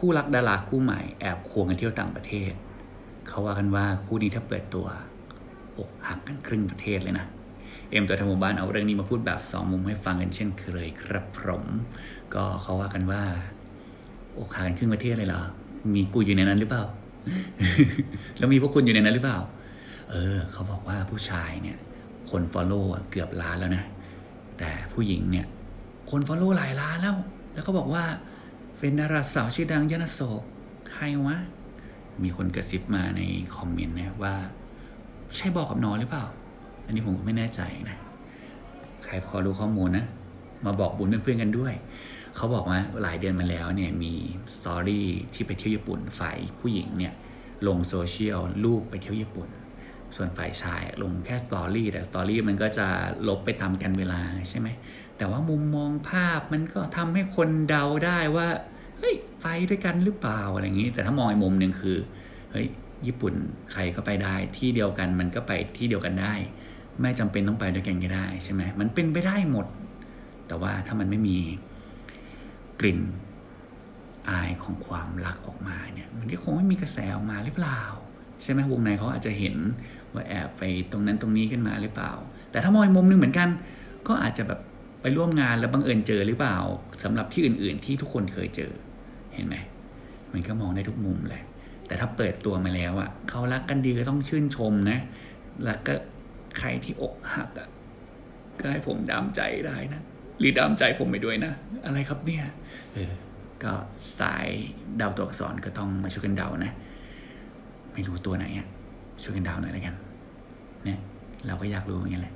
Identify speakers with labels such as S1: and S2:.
S1: คู่รักดาราคู่ใหม่แอบควงกันเที่ยวต่างประเทศ เขาว่ากันว่าคู่นี้ถ้าเปิดตัวอกหักกันครึ่งประเทศเลยนะ เอ็มตัวทำหมู่บ้านเอาเรื่องนี้มาพูดแบบสองมุมให้ฟังกันเช่นเคยครับผมก็เขาว่ากันว่าอกหักกันครึ่งประเทศเลยเหรอ มีกูอยู่ในนั้นหรือเปล่า แล้วมีพวกคุณอยู่ในนั้นหรือเปล่า เออ เขาบอกว่าผู้ชายเนี่ย คนฟอลโล่เกือบล้านแล้วนะ แต่ผู้หญิงเนี่ย คนฟอลโล่หลายล้านแล้ว แล้วก็บอกว่า เป็นดาราสาวชื่อดังยานโศก ใครวะ มีคนกระซิบมาในคอมเมนต์นะว่า ใช่บอกกับน้องหรือเปล่า อันนี้ผมก็ไม่แน่ใจนะ ใครพอรู้ข้อมูลนะ มาบอกบุญเพื่อนๆกันด้วย เขาบอกว่าหลายเดือนมาแล้วเนี่ยมีสตอรี่ที่ไปเที่ยวญี่ปุ่นฝ่ายผู้หญิงเนี่ยลงโซเชียลรูปไปเที่ยวญี่ปุ่น ส่วนฝ่ายชายลงแค่สตอรี่แต่สตอรี่มันก็จะลบไปตามกันเวลาใช่ไหม แต่ว่ามุมมองภาพมันก็ทำให้คนเดาได้ว่าเฮ้ยไปด้วยกันหรือเปล่าอะไรอย่างนี้ แต่ถ้ามองอีกมุมหนึ่งคือเฮ้ยญี่ปุ่นใครก็ไปได้ที่เดียวกันมันก็ไปที่เดียวกันได้ ไม่จำเป็นต้องไปด้วยกันก็ได้ใช่ไหมมันเป็นไปได้หมด แต่ว่าถ้ามันไม่มีกลิ่นอายของความรักออกมาเนี่ย มันก็คงไม่มีกระแสออกมาหรือเปล่า ใช่ไหมวงในเขาอาจจะเห็นว่าแอบไปตรงนั้นตรงนี้ขึ้นมาหรือเปล่า แต่ถ้ามองมุมหนึงเหมือนกัน ก็อาจจะแบบ ไปร่วมงานแล้วบังเอิญเจอหรือเปล่าสำหรับที่อื่น ๆ ที่ทุกคนเคยเจอ เห็นไหมมันก็มองได้ทุกมุมเลยแต่ถ้าเปิดตัวมาแล้วอะเขารักกันดีก็ต้องชื่นชมนะ แล้วก็ใครที่อกหักอะก็ให้ผมดามใจได้นะหรือดามใจผมไปด้วยนะ อะไรครับเนี่ยเออก็สายเดาวตัวอักษรก็ต้องมาช่วยกันเดานะ ไม่รู้ตัวไหนอะช่วยกันเดาหน่อยแล้วกันเนี่ยเราก็อยากรู้เหมือนกันแหละ